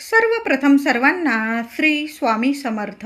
सर्वप्रथम सर्वांना श्री स्वामी समर्थ.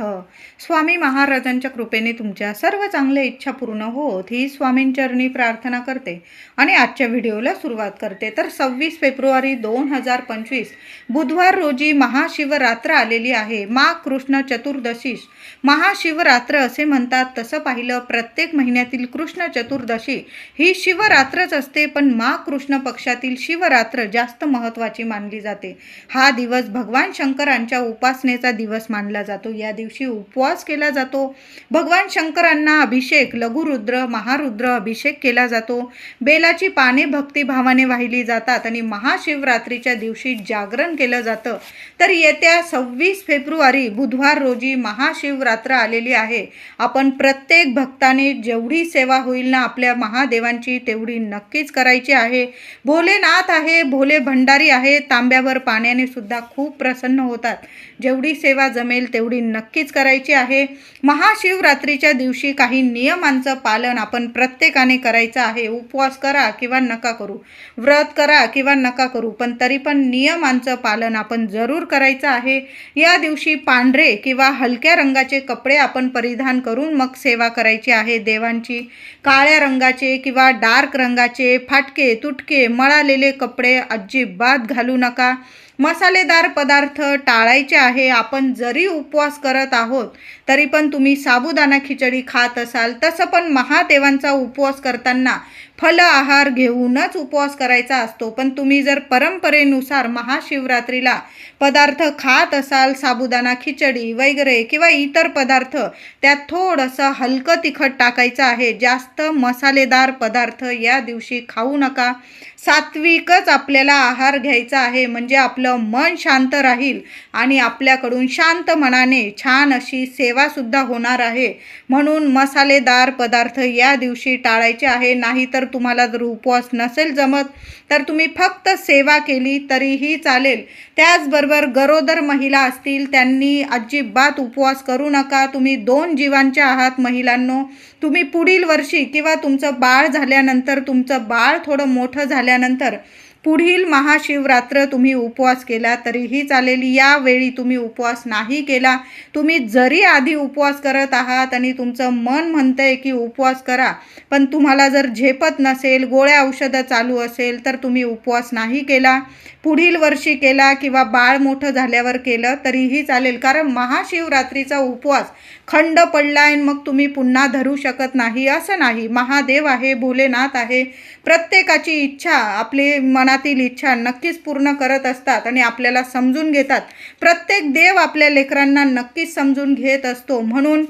स्वामी महाराजांच्या कृपेने तुमच्या सर्व चांगल्या इच्छा पूर्ण होत ही स्वामींचरणी प्रार्थना करते आणि आजच्या व्हिडिओला सुरुवात करते. तर सव्वीस फेब्रुवारी दोन हजार पंचवीस बुधवार रोजी महाशिवरात्र आलेली आहे. मा कृष्ण चतुर्दशीस. महाशिवरात्र असे म्हणतात तसं पाहिलं प्रत्येक महिन्यातील कृष्ण चतुर्दशी ही शिवरात्रच असते पण मा कृष्ण पक्षातील शिवरात्र जास्त महत्त्वाची मानली जाते. हा दिवस भगवान शंकरांच्या उपासनेचा दिवस मानला जातो. या दिवशी उपवास केला जातो. भगवान शंकरांना अभिषेक लघुरुद्र महारुद्र अभिषेक केला जातो. बेलाची पाने भक्तिभावाने वाहिली जातात आणि महाशिवरात्रीच्या दिवशी जागरण केलं जातं. तर येत्या सव्वीस फेब्रुवारी बुधवार रोजी महाशिवरात्र आलेली आहे. आपण प्रत्येक भक्ताने जेवढी सेवा होईल ना आपल्या महादेवांची तेवढी नक्कीच करायची आहे. भोलेनाथ आहे भोले भंडारी आहे. तांब्यावर पाण्याने सुद्धा खूप प्रसन्न होतात. जेवढी सेवा जमेल तेवढी नक्कीच करायची आहे. महाशिवरात्रीच्या दिवशी काही नियमांचं पालन आपण प्रत्येकाने करायचं आहे. उपवास करा किंवा नका करू. व्रत करा किंवा नका करू. पण तरी पण नियमांचं पालन आपण जरूर करायचं आहे. या दिवशी पांढरे किंवा हलक्या रंगाचे कपडे आपण परिधान करून मग सेवा करायची आहे. देवांची काळ्या रंगाचे किंवा डार्क रंगाचे फाटके तुटके मळालेले कपडे अजिबात घालू नका. मसालेदार पदार्थ टाळायचे आहे. आपण जरी उपवास करत आहोत तरी पण तुम्ही साबुदाणा खिचडी खात असाल तसं पण महादेवांचा उपवास करताना फल आहार घेऊनच उपवास करायचा असतो. पण तुम्ही जर परंपरेनुसार महाशिवरात्रीला पदार्थ खात असाल साबुदाणा खिचडी वगैरे किंवा इतर पदार्थ त्यात थोडंसं हलकं तिखट टाकायचं आहे. जास्त मसालेदार पदार्थ या दिवशी खाऊ नका. सात्विकच आपल्याला आहार घ्यायचा आहे. म्हणजे आपलं मन शांत राहील आणि आपल्याकडून शांत मनाने छान अशी सेवासुद्धा होणार आहे. म्हणून मसालेदार पदार्थ या दिवशी टाळायचे आहे. नाहीतर तुम्हाला जर उपवास नसेल जमत तर तुम्ही फक्त सेवा केली तरीही चालेल. त्याचबरोबर गरोदर महिला असतील त्यांनी अजिबात उपवास करू नका. तुम्ही दोन जीवांच्या आहात महिलांनो. तुम्ही पुढील वर्षी किंवा तुमचं बाळ झाल्यानंतर तुमचं बाळ थोडं मोठं झाल्यानंतर पुढील महाशिवरात्र तुम्ही उपवास केला तरीही चालेल. यावेळी तुम्ही उपवास नाही केला. तुम्ही जरी आधी उपवास करत आहात आणि तुमचं मन म्हणतंय की उपवास करा पण तुम्हाला जर झेपत नसेल गोळ्या औषधं चालू असेल तर तुम्ही उपवास नाही केला. पुढील वर्षी केला किंवा बाळ मोठं झाल्यावर केलं तरीही चालेल. कारण महाशिवरात्रीचा उपवास खंड पडला आणि मग तुम्ही पुन्हा धरू शकत नाही. असं नाही. महादेव आहे भोलेनाथ आहे. प्रत्येकाची इच्छा आपली मनातील इच्छा नक्कीच पूर्ण करत असतात आणि आपल्याला समजून घेतात. प्रत्येक देव आपल्या लेकरांना नक्कीच समजून घेत असतो. म्हणून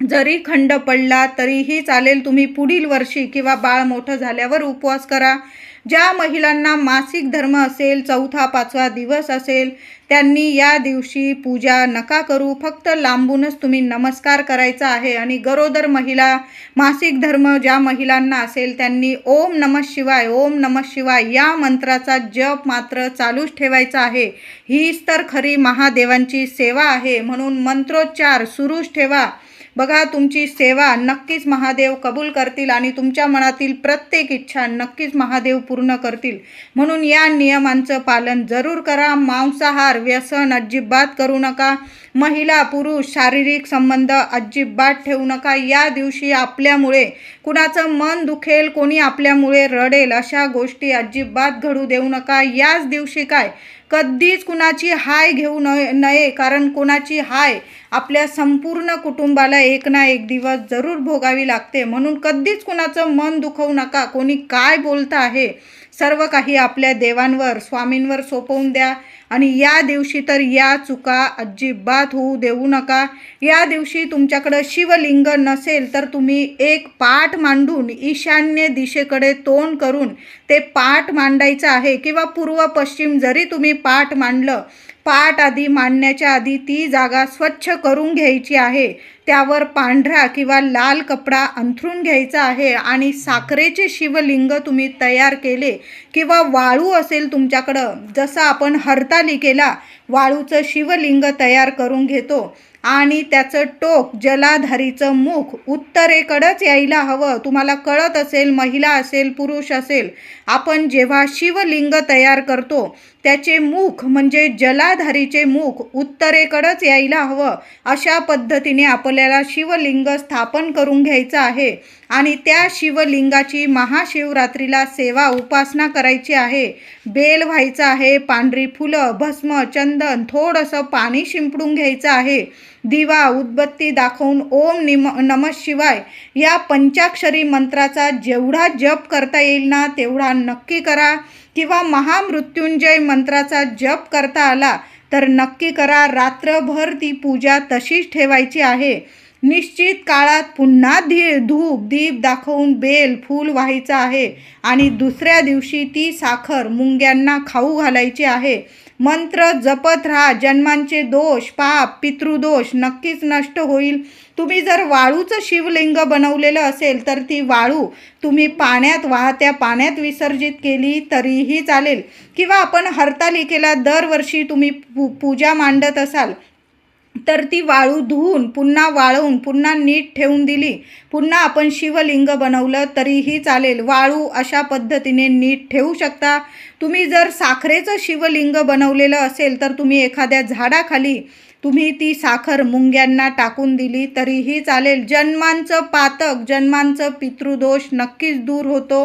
जरी खंड पडला तरीही चालेल तुम्ही पुढील वर्षी किंवा बाळ मोठं झाल्यावर उपवास करा. ज्या महिलांना मासिक धर्म असेल चौथा पाचवा दिवस असेल त्यांनी या दिवशी पूजा नका करू. फक्त लांबूनच तुम्ही नमस्कार करायचा आहे. आणि गरोदर महिला मासिक धर्म ज्या महिलांना असेल त्यांनी ओम नम शिवाय ओम नम शिवाय या मंत्राचा जप मात्र चालूच ठेवायचा आहे. हीच तर खरी महादेवांची सेवा आहे. म्हणून मंत्रोच्चार सुरूच ठेवा. बघा तुमची सेवा नक्कीच महादेव कबूल करतील आणि तुमच्या मनातील प्रत्येक इच्छा नक्कीच महादेव पूर्ण करतील. म्हणून या नियमांचं पालन जरूर करा. मांसाहार व्यसन अजिबात करू नका. महिला पुरुष शारीरिक संबंध अजिबात ठेवू नका. या दिवशी आपल्यामुळे कुणाचं मन दुखेल कोणी आपल्यामुळे रडेल अशा गोष्टी अजिबात घडू देऊ नका. याच दिवशी काय? कधीच कुणाची हाय घेऊ नये नये कारण कोणाची हाय आपल्या संपूर्ण कुटुंबाला एक ना एक दिवस जरूर भोगावी लागते. म्हणून कधीच कुणाचं मन दुखवू नका. कोणी काय बोलतं आहे सर्व काही आपल्या देवांवर स्वामींवर सोपवून द्या. आणि या दिवशी तर या चुका अजिबात होऊ देऊ नका. या दिवशी तुमच्याकडं शिवलिंग नसेल तर तुम्ही एक पाठ मांडून ईशान्य दिशेकडे तोंड करून ते पाठ मांडायचं आहे किंवा पूर्व पश्चिम जरी तुम्ही पाठ मांडलं पाठ आधी मांडण्याच्या आधी ती जागा स्वच्छ करून घ्यायची आहे. त्यावर पांढरा किंवा लाल कपडा अंथरून घ्यायचा आहे आणि साखरेचे शिवलिंग तुम्ही तयार केले किंवा वाळू असेल तुमच्याकडं जसं आपण हरतालिकेला वाळूचं शिवलिंग तयार करून घेतो. आणि त्याचं टोक जलाधारीचं मुख उत्तरेकडंच यायला हवं. तुम्हाला कळत असेल महिला असेल पुरुष असेल आपण जेव्हा शिवलिंग तयार करतो त्याचे मुख म्हणजे जलाधारीचे मुख उत्तरेकडंच यायला हवं अशा पद्धतीने आपल्याला शिवलिंग स्थापन करून घ्यायचं आहे. आणि त्या शिवलिंगाची महाशिवरात्रीला सेवा उपासना करायची आहे. बेल व्हायचं आहे पांढरी फुलं भस्म चंदन थोडंसं पाणी शिंपडून घ्यायचं आहे. दिवा उदबत्ती दाखवून ओम निम नम शिवाय या पंचाक्षरी मंत्राचा जेवढा जप करता येईल ना तेवढा नक्की करा. किंवा महामृत्युंजय मंत्राचा जप करता आला तर नक्की करा. रात्रभर ती पूजा तशीच ठेवायची आहे. निश्चित काळात पुन्हा धी धूप दीप दाखवून बेल फूल व्हायचं आहे. आणि दुसऱ्या दिवशी ती साखर मुंग्यांना खाऊ घालायची आहे. मंत्र जपत राहा. जन्मांचे दोष पाप पितृदोष नक्कीच नष्ट होईल. तुम्ही जर वाळूचं शिवलिंग बनवलेलं असेल तर ती वाळू तुम्ही पाण्यात वाहत्या पाण्यात विसर्जित केली तरीही चालेल. किंवा आपण हरतालिकेला दरवर्षी तुम्ही पू पूजा मांडत असाल तर ती वाळू धुवून पुन्हा वाळवून पुन्हा नीट ठेवून दिली. पुन्हा आपण शिवलिंग बनवलं तरीही चालेल. वाळू अशा पद्धतीने नीट ठेवू शकता. तुम्ही जर साखरेचं शिवलिंग बनवलेलं असेल तर तुम्ही एखाद्या झाडाखाली तुम्ही ती साखर मुंग्यांना टाकून दिली तरीही चालेल. जन्मांचं पातक जन्मांचं पितृदोष नक्कीच दूर होतो.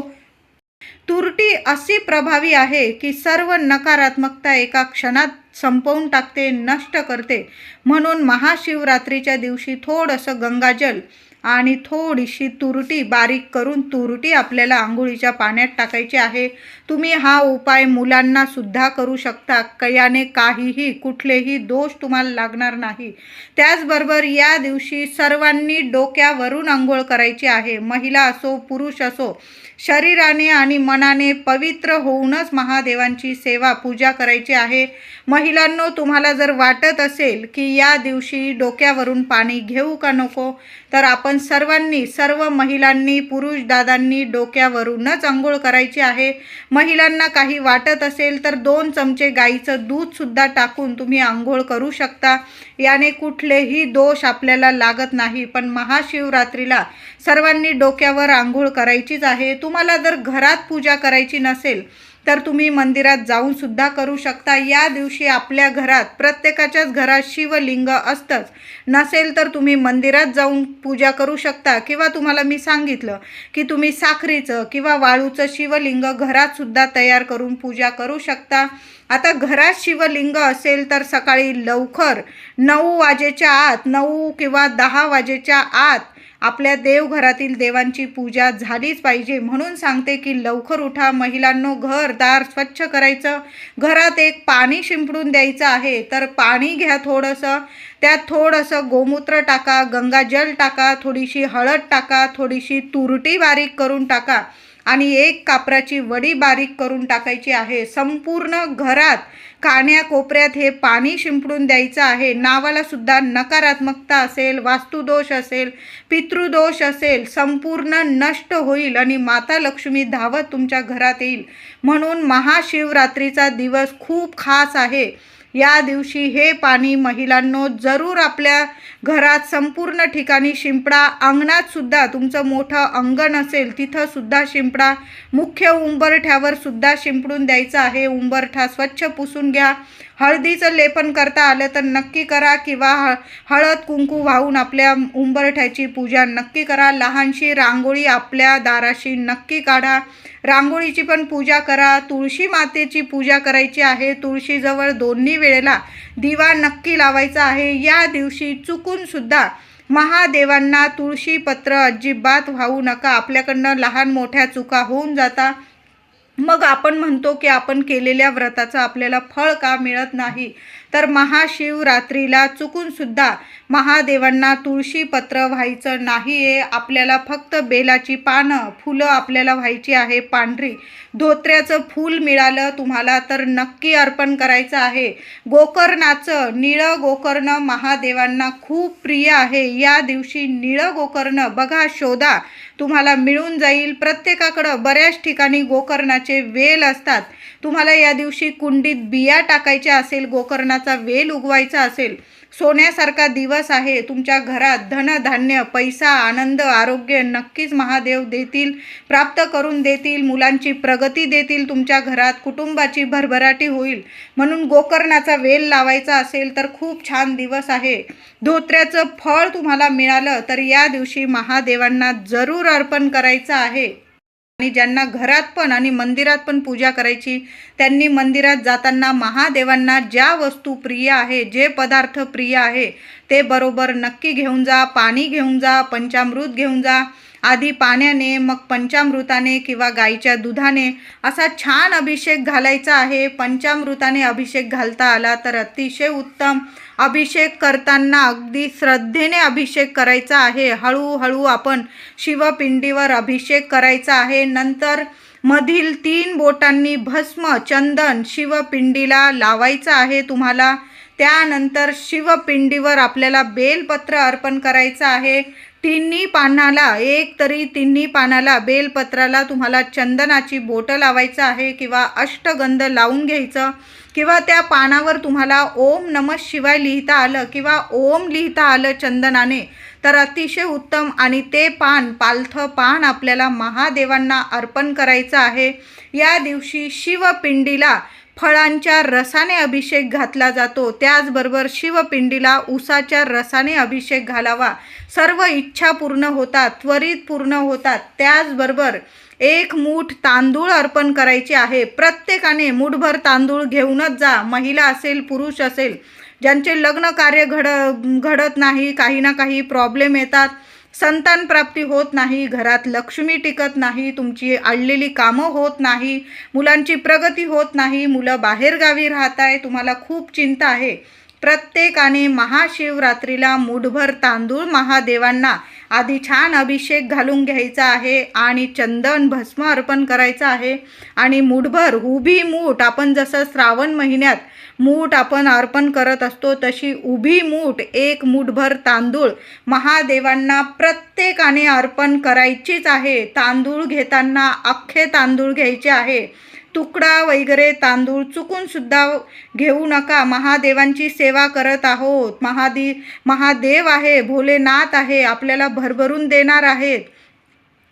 तुरटी अशी प्रभावी आहे की सर्व नकारात्मकता एका क्षणात संपवून टाकते नष्ट करते. म्हणून महाशिवरात्रीच्या दिवशी थोडंसं गंगाजल आणि थोडीशी तुरटी बारीक करून तुरटी आपल्याला आंघोळीच्या पाण्यात टाकायची आहे. तुम्ही हा उपाय मुलांना सुद्धा करू शकता. कयाने काहीही कुठलेही दोष तुम्हाला लागणार नाही. त्याचबरोबर या दिवशी सर्वांनी डोक्यावरून आंघोळ करायची आहे. महिला असो पुरुष असो शरीराने आणि मनाने पवित्र होऊनच महादेवांची सेवा पूजा करायची आहे. महिलांनो तुम्हाला जर वाटत असेल की या दिवशी डोक्यावरून पाणी घेऊ का नको? तर आपण सर्वांनी सर्व महिलांनी पुरुष दादांनी डोक्यावरूनच आंघोळ करायची आहे. महिलांना काही वाटत असेल तर दोन चमचे गाईचं दूधसुद्धा टाकून तुम्ही आंघोळ करू शकता. याने कुठलेही दोष आपल्याला लागत नाही. पण महाशिवरात्रीला सर्वांनी डोक्यावर आंघोळ करायचीच आहे. तुम्हाला जर घरात पूजा करायची नसेल तर तुम्ही मंदिरात जाऊन सुद्धा करू शकता. या दिवशी आपल्या घरात प्रत्येकाच्याच घरात शिवलिंग असतंच. नसेल तर तुम्ही मंदिरात जाऊन पूजा करू शकता. किंवा तुम्हाला मी सांगितलं की तुम्ही साखरेचं किंवा वाळूचं शिवलिंग घरातसुद्धा तयार करून पूजा करू शकता. आता घरात शिवलिंग असेल तर सकाळी लवकर नऊ वाजेच्या आत नऊ किंवा दहा वाजेच्या आत आपल्या देवघरातील देवांची पूजा झालीच पाहिजे. म्हणून सांगते की लवकर उठा. महिलांनो घर दार स्वच्छ करायचं. घरात एक पाणी शिंपडून द्यायचं आहे. तर पाणी घ्या थोडंसं. त्यात थोडंसं गोमूत्र टाका गंगाजल टाका थोडीशी हळद टाका थोडीशी तुरटी बारीक करून टाका आणि एक कापराची वडी बारीक करून टाकायची आहे. संपूर्ण घरात कान्या कोपऱ्यात हे पाणी शिंपडून द्यायचं आहे. नावाला सुद्धा नकारात्मकता असेल वास्तुदोष असेल पितृदोष असेल संपूर्ण नष्ट होईल आणि माता लक्ष्मी धावत तुमच्या घरात येईल. म्हणून महाशिवरात्रीचा दिवस खूप खास आहे. या दिवशी हे पाणी महिलांनो जरूर आपल्या घरात संपूर्ण ठिकाणी शिंपडा. अंगणात सुद्धा तुमचं मोठं अंगण असेल तिथं सुद्धा शिंपडा. मुख्य उंबरठ्यावर सुद्धा शिंपडून द्यायचं आहे. उंबरठा स्वच्छ पुसून घ्या. हळदीचं लेपन करता आलं तर नक्की करा किंवा ह हळद कुंकू वाहून आपल्या उंबरठ्याची पूजा नक्की करा. लहानशी रांगोळी आपल्या दाराशी नक्की काढा. रांगोळीची पण पूजा करा. तुळशी मातेची पूजा करायची आहे. तुळशीजवळ दोन्ही वेळेला दिवा नक्की लावायचा आहे. या दिवशी चुकूनसुद्धा महादेवांना तुळशीपत्र अजिबात वाहू नका. आपल्याकडनं लहान मोठ्या चुका होऊन जाता. मग आपण म्हणतो की आपण केलेल्या व्रताचं आपल्याला फळ का मिळत नाही? तर महाशिवरात्रीला चुकूनसुद्धा महादेवांना तुळशीपत्र व्हायचं नाही आहे आपल्याला फक्त बेलाची पानं फुलं आपल्याला व्हायची आहे. पांढरी धोत्र्याचं फूल मिळालं तुम्हाला तर नक्की अर्पण करायचं आहे. गोकर्णाचं निळं गोकर्ण महादेवांना खूप प्रिय आहे. या दिवशी निळं गोकर्ण बघा शोधा. तुम्हाला मिळून जाईल. प्रत्येकाकडं बऱ्याच ठिकाणी गोकर्णाचे वेल असतात. तुम्हाला या दिवशी कुंडीत बिया टाकायच्या असेल गोकर्णाचा वेल उगवायचा असेल सोन्यासारखा दिवस आहे. तुमच्या घरात धनधान्य पैसा आनंद आरोग्य नक्कीच महादेव देतील प्राप्त करून देतील मुलांची प्रगती देतील तुमच्या घरात कुटुंबाची भरभराटी होईल. म्हणून गोकर्णाचा वेल लावायचा असेल तर खूप छान दिवस आहे. धोत्र्याचं फळ तुम्हाला मिळालं तर या दिवशी महादेवांना जरूर अर्पण करायचं आहे. आणि ज्यांना घरात पण आणि मंदिरात पण पूजा करायची त्यांनी मंदिरात जाताना महादेवांना ज्या वस्तू प्रिय आहे जे पदार्थ प्रिय आहे ते बरोबर नक्की घेऊन जा पाणी घेऊन जा पंचामृत घेऊन जा आधी पाण्याने मग पंचामृताने किंवा गाईच्या दुधाने असा छान अभिषेक घालायचा आहे. पंचामृताने अभिषेक घालता आला तर अतिशय उत्तम अभिषेक करताना अगदी श्रद्धेने अभिषेक करायचा आहे. हळूहळू आपण शिवपिंडीवर अभिषेक करायचा आहे. नंतर मधील तीन बोटांनी भस्म चंदन शिवपिंडीला लावायचं आहे तुम्हाला. त्यानंतर शिवपिंडीवर आपल्याला बेलपत्र अर्पण करायचं आहे. तिन्ही पानाला एक तरी तिन्ही पानाला बेलपत्राला तुम्हाला चंदनाची बोटं लावायचं आहे किंवा अष्टगंध लावून घ्यायचं. किंवा त्या पानावर तुम्हाला ओम नम शिवाय लिहिता आलं किंवा ओम लिहिता आलं चंदनाने तर अतिशय उत्तम आणि ते पान पालथं पान आपल्याला महादेवांना अर्पण करायचं आहे. या दिवशी शिवपिंडीला फळांच्या रसाने अभिषेक घातला जातो. त्याचबरोबर शिवपिंडीला उसाच्या रसाने अभिषेक घालावा. सर्व इच्छा पूर्ण होतात त्वरित पूर्ण होतात. त्याचबरोबर एक मूठ तांदूळ अर्पण करायचे आहे. प्रत्येकाने मूठभर तांदूळ घेऊनच जा. महिला असेल पुरुष असेल ज्यांचे लग्न कार्य घड घडत नाही काही ना काही प्रॉब्लेम येतात. संतान प्राप्ती होत नाही घरात लक्ष्मी टिकत नाही तुमची अडलेली कामं होत नाही मुलांची प्रगती होत नाही मुलं बाहेरगावी राहत आहे तुम्हाला खूप चिंता आहे. प्रत्येकाने महाशिवरात्रीला मूठभर तांदूळ महादेवांना आधी छान अभिषेक घालून घ्यायचा आहे आणि चंदन भस्म अर्पण करायचं आहे आणि मूठभर उभी मूठ आपण जसं श्रावण महिन्यात मूठ आपण अर्पण करत असतो तशी उभी मूठ एक मूठभर तांदूळ महादेवांना प्रत्येकाने अर्पण करायचीच आहे. तांदूळ घेताना अख्खे तांदूळ घ्यायचे आहे. तुकडा वगैरे तांदूळ चुकून सुद्धा घेऊ नका. महादेवांची सेवा करत आहोत. महादी महादेव आहे भोलेनाथ आहे आपल्याला भरभरून देणार आहेत.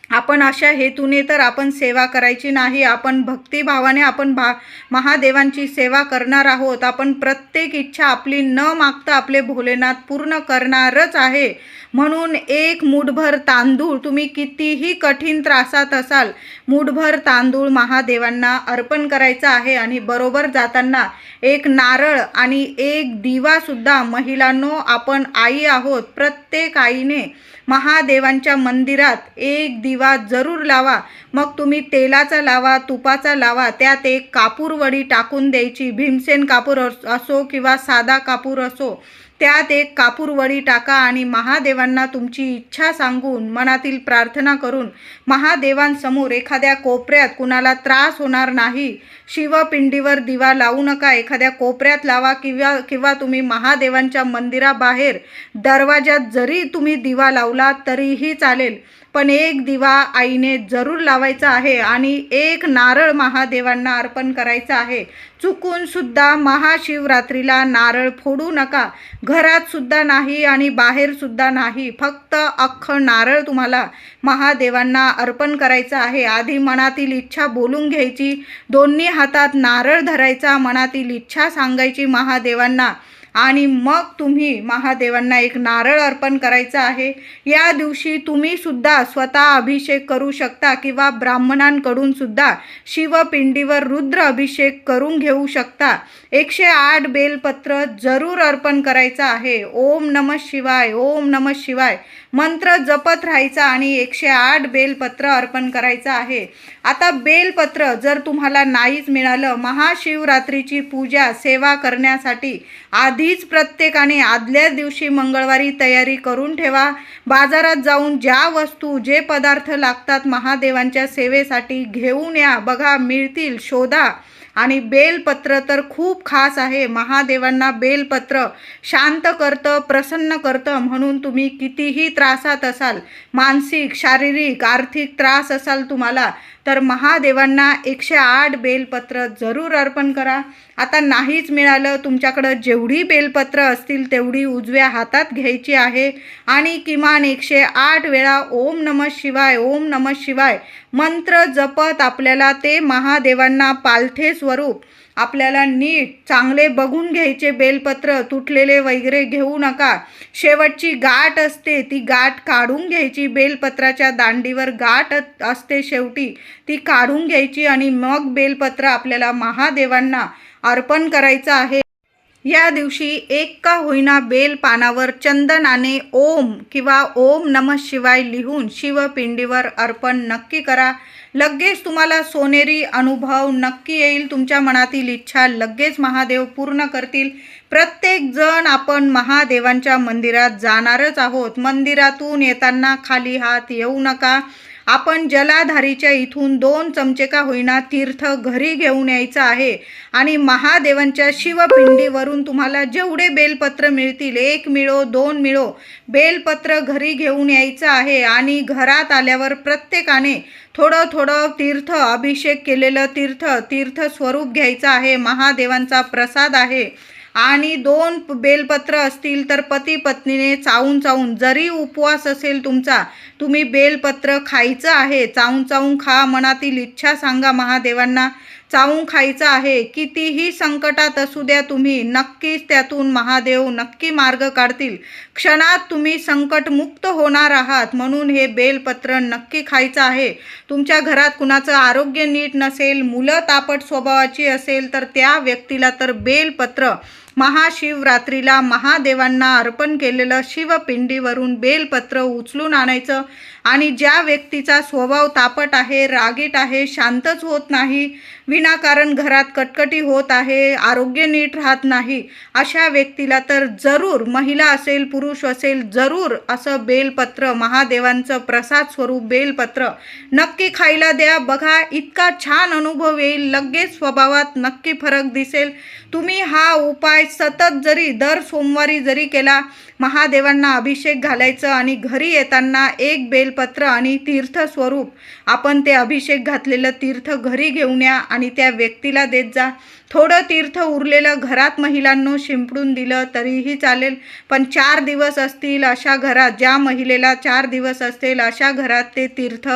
आपण अशा हेतूने तर आपण सेवा करायची नाही आपण भक्तिभावाने आपण भा महादेवांची सेवा करणार आहोत. आपण प्रत्येक इच्छा आपली न मागता आपले भोलेनाथ पूर्ण करणारच आहे. म्हणून एक मूठभर तांदूळ तुम्ही कितीही कठीण त्रासात असाल मूठभर तांदूळ महादेवांना अर्पण करायचा आहे आणि बरोबर जाताना एक नारळ आणि एक दिवासुद्धा महिलांनो आपण आई आहोत. प्रत्येक आईने महादेवांच्या मंदिरात एक दिवा जरूर लावा. मग तुम्ही तेलाचा लावा तुपाचा लावा त्यात एक कापूरवडी टाकून द्यायची. भीमसेन कापूर असो किंवा साधा कापूर असो. त्यात एक कापूरवडी टाका आणि महादेवांना तुमची इच्छा सांगून मनातील प्रार्थना करून महादेवांसमोर एखाद्या कोपऱ्यात कुणाला त्रास होणार नाही शिवपिंडीवर दिवा लावू नका एखाद्या कोपऱ्यात लावा किंवा किंवा तुम्ही महादेवांच्या मंदिराबाहेर दरवाज्यात जरी तुम्ही दिवा लावला तरीही चालेल पण एक दिवा आईने जरूर लावायचा आहे आणि एक नारळ महादेवांना अर्पण करायचं आहे. चुकून सुद्धा महाशिवरात्रीला नारळ फोडू नका. घरात सुद्धा नाही आणि बाहेर सुद्धा नाही. फक्त अख्खं नारळ तुम्हाला महादेवांना अर्पण करायचं आहे. आधी मनातील इच्छा बोलून घ्यायची. दोन्ही हातात नारळ धरायचा मनातील इच्छा सांगायची महादेवांना. आणि मग तुम्ही महादेवांना एक नारळ अर्पण करायचं आहे. या दिवशी तुम्ही सुद्धा स्वतः अभिषेक करू शकता किंवा ब्राह्मणांकडून सुद्धा शिवपिंडीवर रुद्र अभिषेक करून घेऊ शकता. एकशे आठ बेलपत्र जरूर अर्पण करायचं आहे. ओम नम शिवाय ओम नम शिवाय. मंत्र जपत राहायचा आणि एकशे आठ बेलपत्र अर्पण करायचं आहे. आता बेलपत्र जर तुम्हाला नाहीच मिळालं महाशिवरात्रीची पूजा सेवा करण्यासाठी आधीच प्रत्येकाने आदल्या दिवशी मंगळवारी तयारी करून ठेवा. बाजारात जाऊन ज्या वस्तू जे पदार्थ लागतात महादेवांच्या सेवेसाठी घेऊन या. बघा मिळतील शोधा. आणि बेलपत्र तर खूप खास आहे. महादेवांना बेलपत्र शांत करतं प्रसन्न करतं म्हणून तुम्ही कितीही त्रासात असाल मानसिक शारीरिक आर्थिक त्रास असाल तुम्हाला तर महादेवांना एकशे आठ बेलपत्र जरूर अर्पण करा. आता नाहीच मिळालं. तुमच्याकडं जेवढी बेलपत्र असतील तेवढी उजव्या हातात घ्यायची आहे. आणि किमान एकशे आठ वेळा ओम नम शिवाय ओम नम शिवाय मंत्र जपत आपल्याला ते महादेवांना पालथे स्वरूप. आपल्याला नीट चांगले बघून घ्यायचे बेलपत्र तुटलेले वगैरे घेऊ नका. शेवटची गाठ असते ती गाठ काढून घ्यायची. बेलपत्राच्या दांडीवर गाठ असते शेवटी ती काढून घ्यायची आणि मग बेलपत्र आपल्याला महादेवांना अर्पण करायचं आहे. या दिवशी एक का होईना बेल पानावर चंदनाने ओम किंवा ओम नम शिवाय लिहून शिवपिंडीवर अर्पण नक्की करा. लगेच तुम्हाला सोनेरी अनुभव नक्की येईल. तुमच्या मनातील इच्छा लगेच महादेव पूर्ण करतील. प्रत्येक जण आपण महादेवांच्या मंदिरात जाणारच आहोत. मंदिरातून येताना खाली हात येऊ नका. आपण जलाधारीच्या इथून दोन चमचे का होईना तीर्थ घरी घेऊन यायचं आहे. आणि महादेवांच्या शिवपिंडीवरून तुम्हाला जेवढे बेलपत्र मिळतील एक मिळो दोन मिळो बेलपत्र घरी घेऊन यायचं आहे. आणि घरात आल्यावर प्रत्येकाने थोडं थोडं तीर्थ अभिषेक केलेलं तीर्थ तीर्थ स्वरूप घ्यायचं आहे महादेवांचा प्रसाद आहे. आणि दोन बेलपत्र असतील तर पती पत्नीने चावून चावून जरी उपवास असेल तुमचा तुम्ही बेलपत्र खायचं आहे चावून चावून खा मनातील इच्छा सांगा महादेवांना. चावून खायचं आहे. कितीही संकटात असू द्या तुम्ही नक्कीच त्यातून महादेव नक्की मार्ग काढतील. क्षणात तुम्ही संकटमुक्त होणार आहात म्हणून हे बेलपत्र नक्की खायचं आहे. तुमच्या घरात कुणाचं आरोग्य नीट नसेल मुलं तापट स्वभावाची असेल तर त्या व्यक्तीला तर बेलपत्र. महाशिवरात्रीला महादेवांना अर्पण केलेलं शिवपिंडीवरून बेलपत्र उचलून आणायचं. आणि ज्या व्यक्तीचा स्वभाव तापट आहे रागीट आहे शांतच होत नाही विनाकारण घरात कटकटी होत आहे आरोग्य नीट राहत नाही अशा व्यक्तीला तर जरूर महिला असेल पुरुष असेल जरूर असं बेलपत्र महादेवांचं प्रसाद स्वरूप बेलपत्र नक्की खायला द्या. बघा इतका छान अनुभव येईल लगेच स्वभावात नक्की फरक दिसेल. तुम्ही हा उपाय सतत जरी दर सोमवारी जरी केला महादेवांना अभिषेक घालायचं आणि घरी येताना एक बेलपत्र आणि तीर्थस्वरूप आपण ते अभिषेक घातलेलं तीर्थ घरी घेऊन या आणि त्या व्यक्तीला देत जा. थोडं तीर्थ उरलेलं घरात महिलांनो शिंपडून दिलं तरीही चालेल पण चार दिवस असतील अशा घरात. ज्या महिलेला चार दिवस असतील अशा घरात ते तीर्थ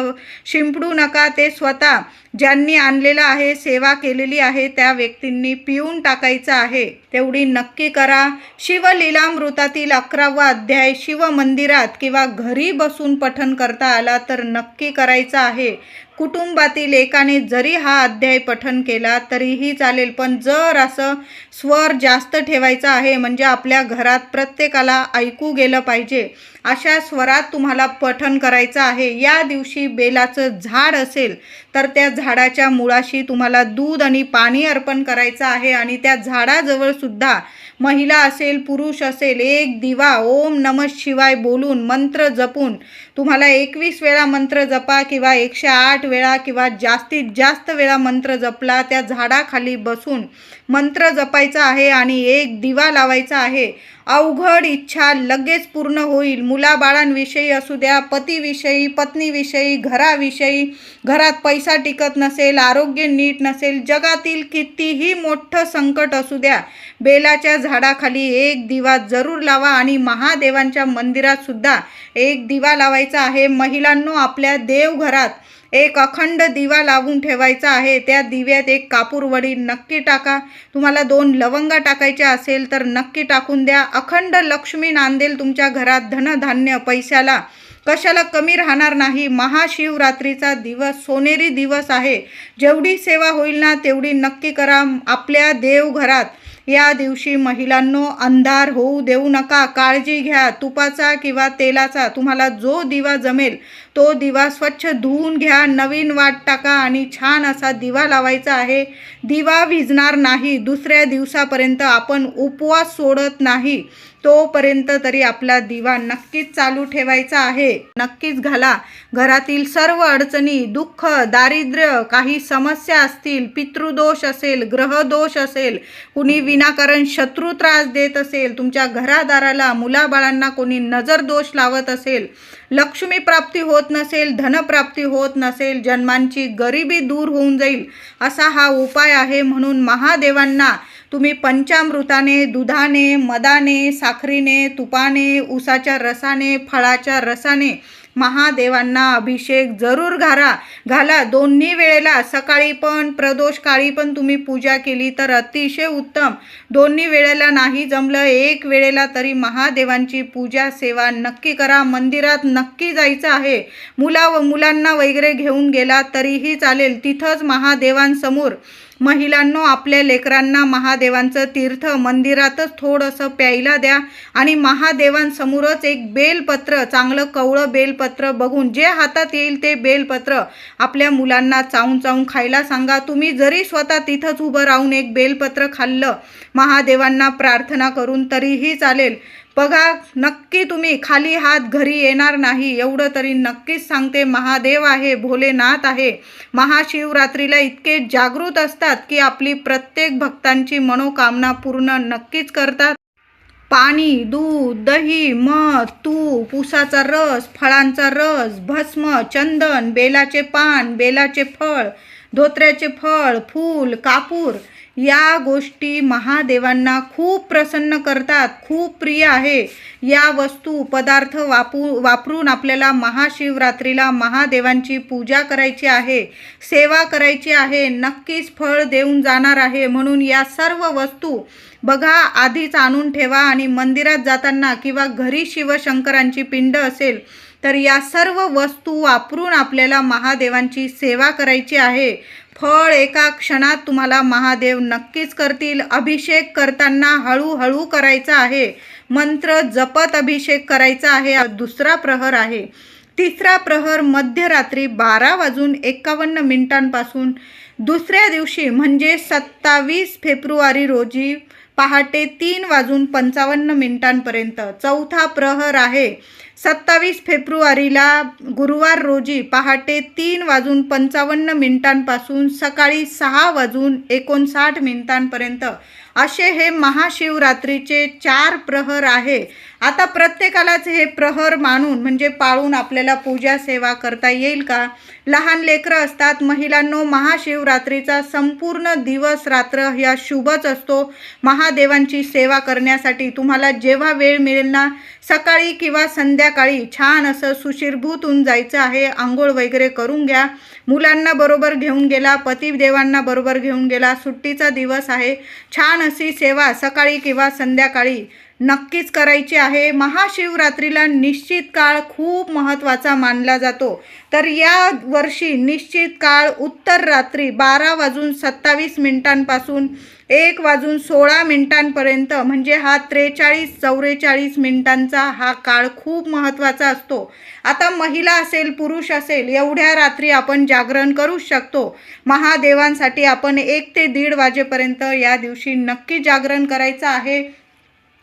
शिंपडू नका ते स्वतः ज्यांनी आणलेलं आहे सेवा केलेली आहे त्या व्यक्तींनी पिऊन टाकायचं आहे. तेवढी नक्की करा. शिवलीलामृतातील अकरावा अध्याय शिव मंदिरात किंवा घरी बसून पठन करता आला तर नक्की करायचं आहे. कुटुंबातील एकाने जरी हा अध्याय पठन केला तरीही चालेल. पण जर असं स्वर जास्त ठेवायचा आहे म्हणजे आपल्या घरात प्रत्येकाला ऐकू गेलं पाहिजे अशा स्वरात तुम्हाला पठन करायचं आहे. या दिवशी बेलाचं झाड असेल तर त्या झाडाच्या मुळाशी तुम्हाला दूध आणि पाणी अर्पण करायचं आहे आणि त्या झाडाजवळसुद्धा महिला असेल पुरुष असेल एक दिवा ओम नम शिवाय बोलून मंत्र जपून तुम्हाला एकवीस वेळा मंत्र जपा किंवा एकशे आठ वेळा किंवा जास्तीत जास्त वेळा मंत्र जपला त्या झाडाखाली बसून मंत्र जपायचा आहे आणि एक दिवा लावायचा आहे. अवघड इच्छा लगेच पूर्ण होईल. मुलाबाळांविषयी असू द्या पतीविषयी पत्नीविषयी घराविषयी घरात पैसा टिकत नसेल आरोग्य नीट नसेल जगातील कितीही मोठं संकट असू द्या बेलाच्या झाडाखाली एक दिवा जरूर लावा आणि महादेवांच्या मंदिरातसुद्धा एक दिवा लावायचा आहे. महिलांनो आपल्या देवघरात एक अखंड दिवा लावून ठेवायचा आहे. त्या दिव्यात एक कापूर वडी नक्की टाका. तुम्हाला दोन लवंगा टाकायच्या असेल तर नक्की टाकून द्या. अखंड लक्ष्मी नांदेल तुमच्या घरात धनधान्य पैशाला. कशाला कमी राहणार नाही. महाशिवरात्रीचा दिवस सोनेरी दिवस आहे. जेवढी सेवा होईल ना तेवढी नक्की करा. आपल्या देवघरात या दिवशी महिलांनो अंधार होऊ देऊ नका काळजी घ्या तुपाचा किंवा तेलाचा. तुम्हाला जो दिवा जमेल तो दिवा स्वच्छ धुवून घ्या नवीन वाट टाका आणि छान असा दिवा लावायचा आहे. दिवा विजणार नाही. दुसऱ्या दिवसापर्यंत आपण उपवास सोडत नाही. तोपर्यंत तरी आपला दिवा नक्कीच चालू ठेवायचा आहे. नक्कीच घाला. घरातील सर्व अडचणी दुःख दारिद्र्य काही समस्या असतील पितृदोष असेल ग्रहदोष असेल कुणी विनाकारण शत्रू त्रास देत असेल तुमच्या घरादाराला मुलाबाळांना कोणी नजर दोष लावत असेल लक्ष्मी प्राप्ती होत नसेल धनप्राप्ती होत नसेल जन्मांची गरिबी दूर होऊन जाईल असा हा उपाय आहे म्हणून महादेवांना तुम्ही पंचामृताने दुधाने मदाने साखरीने तुपाने उसाच्या रसाने फळाच्या रसाने महादेवांना अभिषेक जरूर घाला घाला. दोन्ही वेळेला सकाळी पण प्रदोष काळी पण तुम्ही पूजा केली तर अतिशय उत्तम. दोन्ही वेळेला नाही जमलं एक वेळेला तरी महादेवांची पूजा सेवा नक्की करा. मंदिरात नक्की जायचं आहे. मुला व मुलांना वगैरे घेऊन गेला तरीही चालेल. तिथंच महादेवांसमोर महिलांनो आपल्या लेकरांना महादेवांचं तीर्थ मंदिरातच थोडंसं प्यायला द्या आणि महादेवांसमोरच एक बेलपत्र चांगलं कवळं बेलपत्र बघून जे हातात येईल ते बेलपत्र आपल्या मुलांना चावून चावून खायला सांगा. तुम्ही जरी स्वतः तिथंच उभं राहून एक बेलपत्र खाल्लं महादेवांना प्रार्थना करून तरीही चालेल. बघा नक्की तुम्ही खाली हात घरी येणार नाही. एवढं तरी नक्कीच सांगते महादेव आहे भोलेनाथ आहे. महाशिवरात्रीला इतके जागृत असतात की आपली प्रत्येक भक्तांची मनोकामना पूर्ण नक्कीच करतात. पाणी दूध दही मध तूप उसाचा रस फळांचा रस भस्म चंदन बेलाचे पान बेलाचे फळ धोत्र्याचे फळ फूल कापूर या गोष्टी महादेवांना खूप प्रसन्न करतात खूप प्रिय आहे. या वस्तू पदार्थ वापू वापरून आपल्याला महाशिवरात्रीला महादेवांची पूजा करायची आहे सेवा करायची आहे नक्कीच फळ देऊन जाणार आहे. म्हणून या सर्व वस्तू बघा आधीच आणून ठेवा आणि मंदिरात जाताना किंवा घरी शिवशंकरांची पिंड असेल तर या सर्व वस्तू वापरून आपल्याला महादेवांची सेवा करायची आहे. फळ एका क्षणात तुम्हाला महादेव नक्कीच करतील. अभिषेक करताना हळूहळू करायचा आहे. मंत्र जपत अभिषेक करायचा आहे. दुसरा प्रहर आहे. तिसरा प्रहर मध्यरात्री बारा वाजून एकावन्न मिनिटांपासून दुसऱ्या दिवशी म्हणजे सत्तावीस फेब्रुवारी रोजी पहाटे तीन वाजून पंचावन्न मिनिटांपर्यंत चौथा प्रहर आहे. सत्तावीस फेब्रुवारीला गुरुवार रोजी पहाटे तीन वाजून पंचावन्न मिनिटांपासून सकाळी सहा वाजून एकोणसाठ मिनिटांपर्यंत असे हे महाशिवरात्रीचे चार प्रहर आहे. आता प्रत्येकालाच हे प्रहर मानून म्हणजे पाळून आपल्याला पूजा सेवा करता येईल का? लहान लेकरं असतात महिलांनो महाशिवरात्रीचा संपूर्ण दिवस रात्र ह्या शुभच असतो. महादेवांची सेवा करण्यासाठी तुम्हाला जेव्हा वेळ मिळेल ना सकाळी किंवा संध्याकाळी छान असं सुशीरभूत होऊन जायचं आहे आंघोळ वगैरे करून घ्या. मुलांना बरोबर घेऊन गेला पतिदेवांना बरोबर घेऊन गेला सुट्टीचा दिवस आहे. छान अशी सेवा सकाळी किंवा संध्याकाळी नक्कीच करायची आहे. महाशिवरात्रीला निश्चित काळ खूप महत्त्वाचा मानला जातो. तर या वर्षी निश्चित काळ उत्तर रात्री बारा वाजून सत्तावीस मिनिटांपासून एक वाजून सोळा मिनिटांपर्यंत म्हणजे हा त्रेचाळीस चौवेचाळीस मिनिटांचा हा काळ खूप महत्त्वाचा असतो. आता महिला असेल पुरुष असेल एवढ्या रात्री आपण जागरण करू शकतो. महादेवांसाठी आपण एक ते दीड वाजेपर्यंत या दिवशी नक्की जागरण करायचं आहे.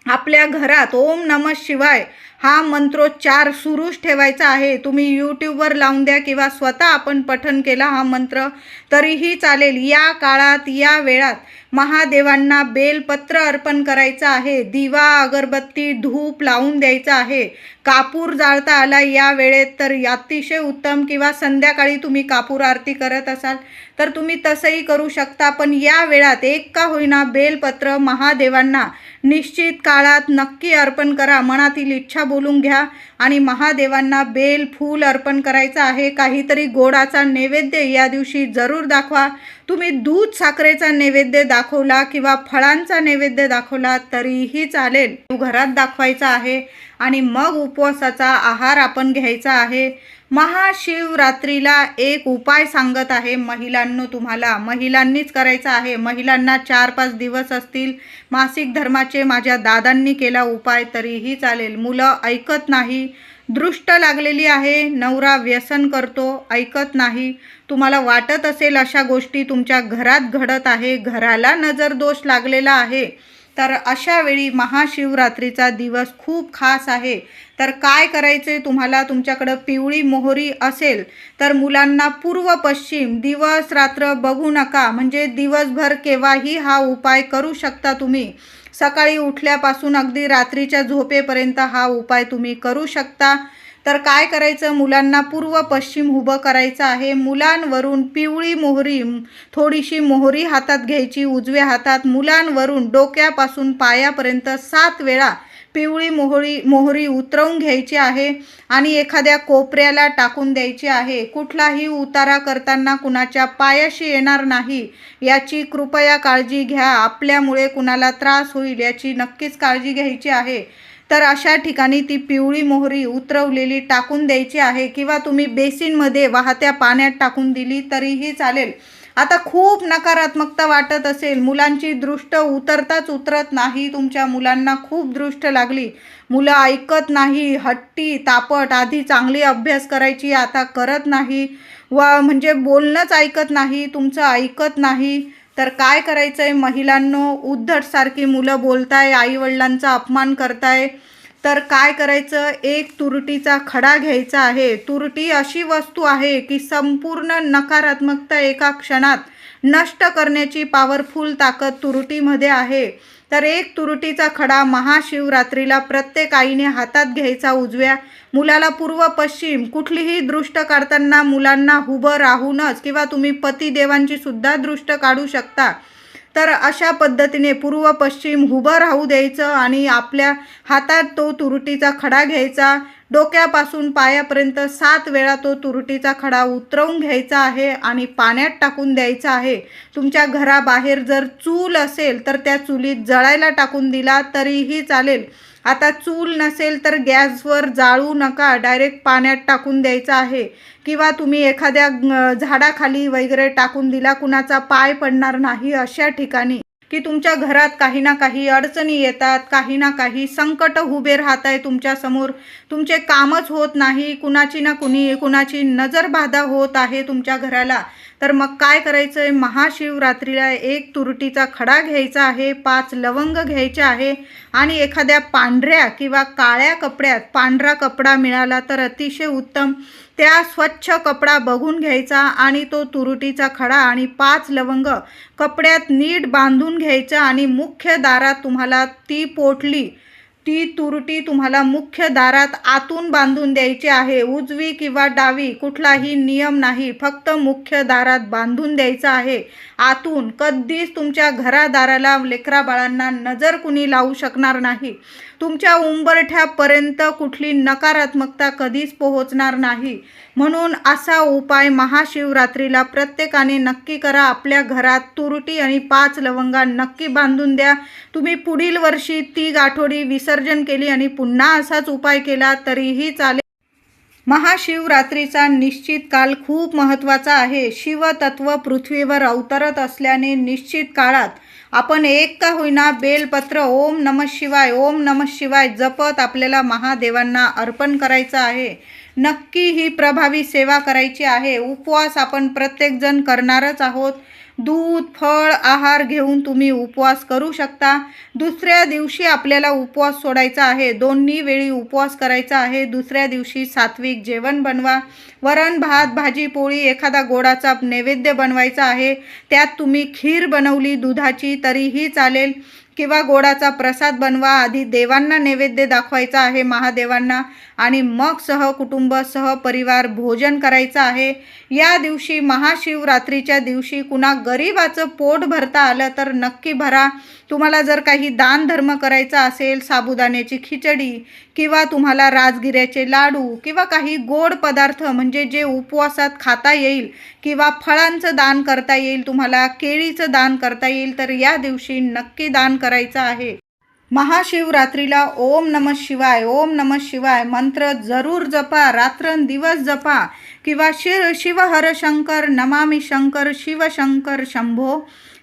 आपल्या घरात ओम नम शिवाय हा मंत्रोच्चार सुरूच ठेवायचा आहे. तुम्ही यूट्यूबवर लावून द्या किंवा स्वतः आपण पठन केला हा मंत्र तरीही चालेल. या काळात या वेळात महादेवांना बेलपत्र अर्पण करायचं आहे. दिवा अगरबत्ती धूप लावून द्यायचा आहे. कापूर जाळता आला या वेळेत तर अतिशय उत्तम किंवा संध्याकाळी तुम्ही कापूर आरती करत असाल तर तुम्ही तसंही करू शकता. पण या वेळात एक का होईना बेलपत्र महादेवांना निश्चित काळात नक्की अर्पण करा. मनातील इच्छा बोलून घ्या. आणि महादेवांना बेल फूल अर्पण करायचं आहे. काहीतरी गोडाचा नैवेद्य या दिवशी जरूर दाखवा. तुम्ही दूध साखरेचा नैवेद्य दाखवला किंवा फळांचा नैवेद्य दाखवला तरीही चालेल. तू घरात दाखवायचा आहे. आणि मग उपवासाचा आहार आपण घ्यायचा आहे. महाशिवरात्रीला एक उपाय सांगत आहे महिलांनो तुम्हाला. महिलांनीच करायचा आहे. महिलांना चार पाच दिवस असतील. मासिक धर्माचे माझ्या दादांनी केला उपाय तरीही चालेल. मुलं ऐकत नाही. दृष्ट लागलेली आहे. नवरा व्यसन करतो. ऐकत नाही. तुम्हाला वाटत असेल अशा गोष्टी तुमच्या घरात घडत आहे. घराला नजर दोष लागलेला आहे. तर अशावेळी महाशिवरात्रीचा दिवस खूप खास आहे. तर काय करायचे तुम्हाला? तुमच्याकडं पिवळी मोहरी असेल तर मुलांना पूर्व पश्चिम दिवस रात्र बघू नका. म्हणजे दिवसभर केव्हाही हा उपाय करू शकता तुम्ही. सकाळी उठल्यापासून अगदी रात्रीच्या झोपेपर्यंत हा उपाय तुम्ही करू शकता. तर काय करायचं? मुलांना पूर्व पश्चिम उभं करायचं आहे. मुलांवरून पिवळी मोहरी थोडीशी मोहरी हातात घ्यायची उजव्या हातात मुलांवरून डोक्यापासून पायापर्यंत सात वेळा पिवळी मोहरी मोहरी उतरवून घ्यायची आहे आणि एखाद्या कोपऱ्याला टाकून द्यायची आहे. कुठलाही उतारा करताना कुणाच्या पायाशी येणार नाही. याची कृपया काळजी घ्या. आपल्यामुळे कुणाला त्रास होईल याची नक्कीच काळजी घ्यायची आहे. तर अशा ठिकाणी ती पिवळी मोहरी उतरवलेली टाकून द्यायची आहे किंवा तुम्ही बेसिनमध्ये वाहत्या पाण्यात टाकून दिली तरीही चालेल. आता खूप नकारात्मकता वाटत असेल. मुलांची दृष्ट उतरताच उतरत नाही. तुमच्या मुलांना खूप दृष्ट लागली. मुलं ऐकत नाही. हट्टी तापट आधी चांगली अभ्यास करायची आता करत नाही. व म्हणजे बोलणंच ऐकत नाही. तुमचं ऐकत नाही. तर काय करायचं आहे महिलांनो उद्धटसारखी मुलं बोलताय आईवडिलांचा अपमान करताय. तर काय करायचं? एक तुरटीचा खडा घ्यायचा आहे. तुरटी अशी वस्तू आहे की संपूर्ण नकारात्मकता एका क्षणात नष्ट करण्याची पॉवरफुल ताकद तुरटीमध्ये आहे. तर एक तुरटीचा खडा महाशिवरात्रीला प्रत्येक आईने हातात घ्यायचा उजव्या मुलाला पूर्व पश्चिम कुठलीही दृष्ट काढताना मुलांना हुबं राहूनच किंवा तुम्ही पतिदेवांची सुद्धा दृष्ट काढू शकता. तर अशा पद्धतीने पूर्व पश्चिम हुबं राहू द्यायचं आणि आपल्या हातात तो तुरटीचा खडा घ्यायचा. डोक्यापासून पायापर्यंत सात वेळा तो तुरटीचा खडा उतरवून घ्यायचा आहे आणि पाण्यात टाकून द्यायचा आहे. तुमच्या घराबाहेर जर चूल असेल तर त्या चुलीत जळायला टाकून दिला तरीही चालेल. आता चूल नसेल तर गॅसवर जाळू नका. डायरेक्ट पाण्यात टाकून द्यायचं आहे. किंवा तुम्ही एखाद्या झाडाखाली वगैरे टाकून दिला कुणाचा पाय पडणार नाही अशा ठिकाणी. की तुमच्या घरात काही ना काही अडचणी येतात काही ना काही संकट उभे राहत आहे तुमच्यासमोर तुमचे कामच होत नाही. कुणाची ना कुणी कुणाची नजरबाधा होत आहे तुमच्या घराला. तर मग काय करायचं आहे महाशिवरात्रीला एक तुरटीचा खडा घ्यायचा आहे पाच लवंग घ्यायचे आहे आणि एखाद्या पांढऱ्या किंवा काळ्या कपड्यात पांढरा कपडा मिळाला तर अतिशय उत्तम. त्या स्वच्छ कपडा बघून घ्यायचा आणि तो तुरुटीचा खडा आणि पाच लवंग कपड्यात नीट बांधून घ्यायचा आणि मुख्य दारात तुम्हाला ती पोटली ती तुरटी तुम्हाला मुख्य दारात आतून बांधून द्यायची आहे. उजवी किंवा डावी कुठलाही नियम नाही. फक्त मुख्य दारात बांधून द्यायचं आहे. आतून कधीच तुमच्या घरादाराला लेकराबाळांना नजर कुणी लावू शकणार नाही. तुमच्या उंबरठ्यापर्यंत कुठली नकारात्मकता कधीच पोहोचणार नाही. म्हणून असा उपाय महाशिवरात्रीला प्रत्येकाने नक्की करा. आपल्या घरात तुरटी आणि पाच लवंगा नक्की बांधून द्या. तुम्ही पुढील वर्षी ती गाठोडी विसर्जन केली आणि पुन्हा असाच उपाय केला तरीही चालेल. महाशिवरात्रीचा निश्चित काल खूप महत्त्वाचा आहे. शिवतत्व पृथ्वीवर अवतरत असल्याने निश्चित काळात आपण एक का होईना बेलपत्र ओम नम शिवाय ओम नम शिवाय जपत आपल्याला महादेवांना अर्पण करायचं आहे. नक्की ही प्रभावी सेवा करायची आहे. उपवास आपण प्रत्येकजण करणारच आहोत. दूध फळ आहार घेऊन तुम्ही उपवास करू शकता. दुसऱ्या दिवशी आपल्याला उपवास सोडायचा आहे. दोन्ही वेळी उपवास करायचा आहे. दुसऱ्या दिवशी सात्विक जेवण बनवा. वरण भात भाजी पोळी एखादा गोडाचा नैवेद्य बनवायचा आहे. त्यात तुम्ही खीर बनवली दुधाची तरीही चालेल. किंवा गोडाचा प्रसाद बनवा आधी देवांना नैवेद्य दाखवायचा आहे महादेवांना आणि मग सह कुटुंब सह परिवार भोजन करायचं आहे. या दिवशी महाशिवरात्रीच्या दिवशी कुणा गरिबाचं पोट भरता आलं तर नक्की भरा. तुम्हाला जर काही दानधर्म करायचा असेल साबुदाण्याची खिचडी किंवा तुम्हाला राजगिऱ्याचे लाडू किंवा काही गोड पदार्थ म्हणजे जे उपवासात खाता येईल किंवा फळांचं दान करता येईल तुम्हाला केळीचं दान करता येईल तर या दिवशी नक्की दान करायचं आहे. महाशिवरात्रीला ओम नम शिवाय ओम नम शिवाय मंत्र जरूर जपा रात्रंदिवस जपा किंवा शिव शिवहर शंकर नमामि शंकर शिवशंकर शंभो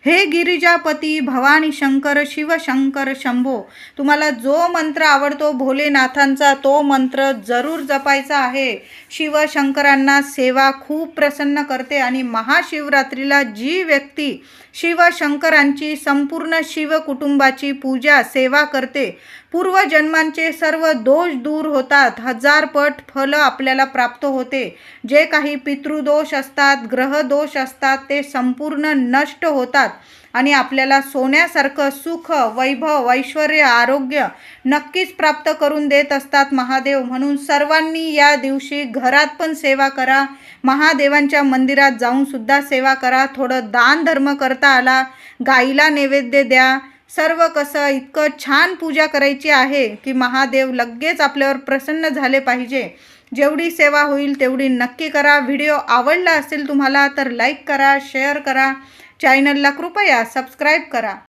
हे गिरिजापती भवानी शंकर शिवशंकर शंभो तुम्हाला जो मंत्र आवडतो भोलेनाथांचा तो मंत्र जरूर जपायचा आहे. शिवशंकरांना सेवा खूप प्रसन्न करते आणि महाशिवरात्रीला जी व्यक्ती शिवशंकरांची संपूर्ण शिव कुटुंबाची पूजा सेवा करते. पूर्वजन्मांचे सर्व दोष दूर होतात. हजारपट फलं आपल्याला प्राप्त होते. जे काही पितृदोष असतात ग्रहदोष असतात ते संपूर्ण नष्ट होतात. आणि आपल्याला सोन्यासारखं सुख वैभव ऐश्वर आरोग्य नक्कीच प्राप्त करून देत असतात महादेव. म्हणून सर्वांनी या दिवशी घरात पण सेवा करा. महादेवांच्या मंदिरात जाऊन सुद्धा सेवा करा. थोडं दान धर्म करता आला. गाईला नैवेद्य द्या. सर्व कसं इतकं छान पूजा करायची आहे की महादेव लगेच आपल्यावर प्रसन्न झाले पाहिजे. जेवढी सेवा होईल तेवढी नक्की करा. व्हिडिओ आवडला असेल तुम्हाला तर लाईक करा शेअर करा. चॅनलला कृपया सबस्क्राईब करा.